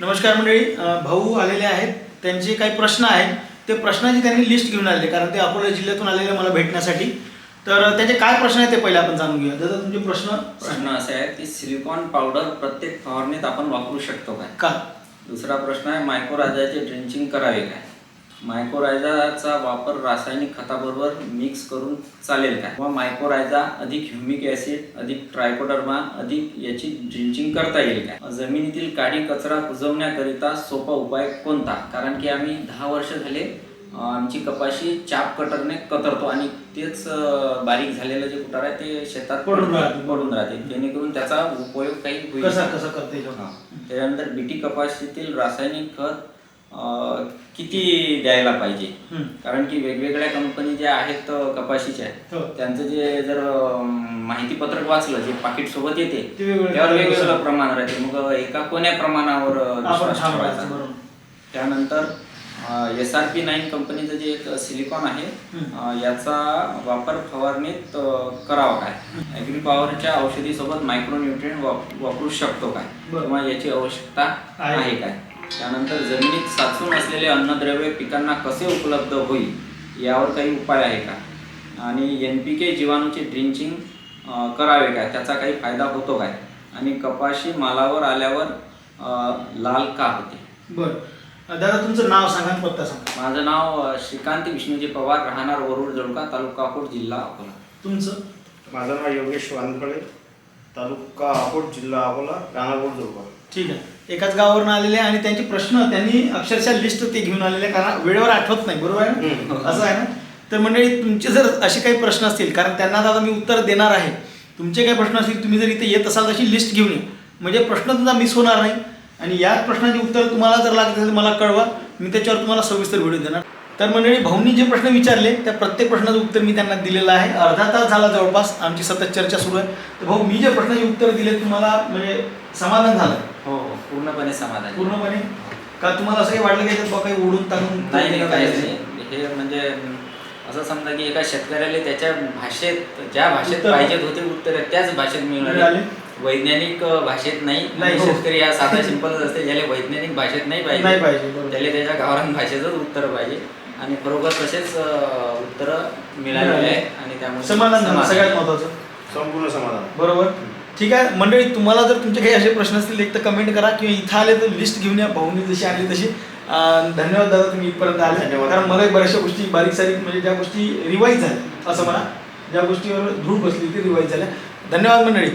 नमस्कार मंडळी भाऊ आलेले आहेत. त्यांचे काही प्रश्न आहेत. ते प्रश्नाची त्यांनी लिस्ट घेऊन आले कारण ते अकोला जिल्ह्यातून आलेले मला भेटण्यासाठी. तर त्याचे काय प्रश्न आहेत ते पहिले आपण जाणून घेऊया. दादा तुमचे प्रश्न? प्रश्न असे आहे की सिलिकॉन पावडर प्रत्येक फवारणीत आपण वापरू शकतो काय? का? दुसरा प्रश्न आहे मायक्रोरायझाचे ड्रिंचिंग करावे काय? मायक्रोरायझाचा वापर रासायनिक खताबरोबर मिक्स करून चालेल काय किंवा मायक्रोरायझा अधिक ह्युमिक ॲसिड अधिक ट्रायकोडर्मा अधिक याची ड्रिंचिंग करता येईल काय जमिनीतील काडी कचरा कुजवण्याकरिता सोपा उपाय कोणता? कारण की आम्ही दहा वर्ष झाले आमची कपाशी चाप कटरने कतरतो आणि तेच बारीक झालेलं जे कुटार आहे ते शेतात पडून राहते. पडून राहते. जेणेकरून त्याचा उपयोग काही होईल कसा कसा करता येईल. त्याच्यानंतर बीटी कपाशीतील रासायनिक खत किती द्यायला पाहिजे. कारण की वेगवेगळ्या कंपनी ज्या आहेत कपाशीच्या हो. त्यांचं जे जर माहिती पत्रक वाचलं जे पाकिट सोबत येते त्यावर. वेगवेगळं प्रमाण राहते मग एका कोण्या प्रमाणावर विश्वास ठेवायचा? त्यानंतर एस आर पी नाईन कंपनीचं जे एक सिलिकॉन आहे याचा वापर फवारणीत करावा काय ॲग्री पॉवरच्या औषधीसोबत मायक्रोन्युट्रिएंट वापरू शकतो काय. किंवा याची आवश्यकता. आहे काय त्यानंतर जमिनीत साचून असलेले अन्नद्रव्य पिकांना कसे उपलब्ध होईल यावर काही उपाय आहे का? आणि एन पी के जीवाणूचे ड्रिंचिंग करावे काय त्याचा काही फायदा होतो काय? आणि कपाशी मालावर आल्यावर लाल का होते? बरं. दादा तुमचं नाव सांगा पत्ता सांगा. माझं नाव श्रीकांत विष्णूजी पवार राहणार वरुड जळका तालुका अकोट जिल्हा अकोला. तुमचं? माझं नाव योगेश वानखळे. तालुका अकोट जिल्हा अकोला राणापूर जोगा ठीक आहे. एकाच गावावरून आलेले आहे आणि त्यांचे प्रश्न त्यांनी अक्षरशः लिस्ट ते घेऊन आलेले आहे, कारण वेळेवर आठवत नाही बरोबर आहे. ना? असं आहे ना? तर मंडळी तुमचे जर असे काही प्रश्न असतील कारण त्यांना आता मी उत्तर देणार आहे. तुमचे काही प्रश्न असतील तुम्ही जर इथे येत असाल तशी लिस्ट घेऊन या. म्हणजे प्रश्न तुमचा मिस होणार नाही. आणि याच प्रश्नाची उत्तर तुम्हाला जर लागत असेल तर मला कळवा. मी त्याच्यावर तुम्हाला सविस्तर व्हिडिओ देणार. तर मंडळी भाऊंनी जे प्रश्न विचारले त्या प्रत्येक प्रश्नाचं उत्तर मी त्यांना दिलेलं आहे. अर्धा तास झाला जवळपास आमची सतत चर्चा सुरू आहे. तर भाऊ मी जे प्रश्नाचे उत्तर दिले तुम्हाला म्हणजे समाधान झालं? हो हो पूर्णपणे समाधान. पूर्णपणे? का तुम्हाला असं काही वाटलं की काही ओढून टाकून नाही नाही काहीच नाही. हे म्हणजे असं समजा की एका शेतकऱ्याला त्याच्या भाषेत ज्या भाषेत पाहिजेत होते उत्तर त्याच भाषेत मिळाले. मिळाले. वैज्ञानिक भाषेत नाही. नाही, आणि हो. शेतकरी हा साधा सिंपलच असते ज्याला वैज्ञानिक भाषेत नाही पाहिजे. त्याला त्याच्या गावरान भाषेचंच उत्तर पाहिजे. आणि बरोबर तसेच उत्तर मिळालेले आहे आणि त्यामुळे समाधान झालं. समाधान. सगळ्यात आहे. महत्वाचं संपूर्ण समाधान. बरोबर? ठीक आहे. मंडळी तुम्हाला जर तुमचे काही असे प्रश्न असतील एक तर कमेंट करा किंवा इथं आले तर लिस्ट घेऊन या. भाऊनी जशी आली तशी. अं, धन्यवाद दादा तुम्ही इथपर्यंत आले. धन्यवाद. कारण मला बऱ्याचशा गोष्टी बारीक सारीक म्हणजे ज्या गोष्टी रिवाईज झाल्या असं म्हणा. ज्या गोष्टीवर धूळ बसली ती रिवाईज झाल्या. धन्यवाद मंडळी.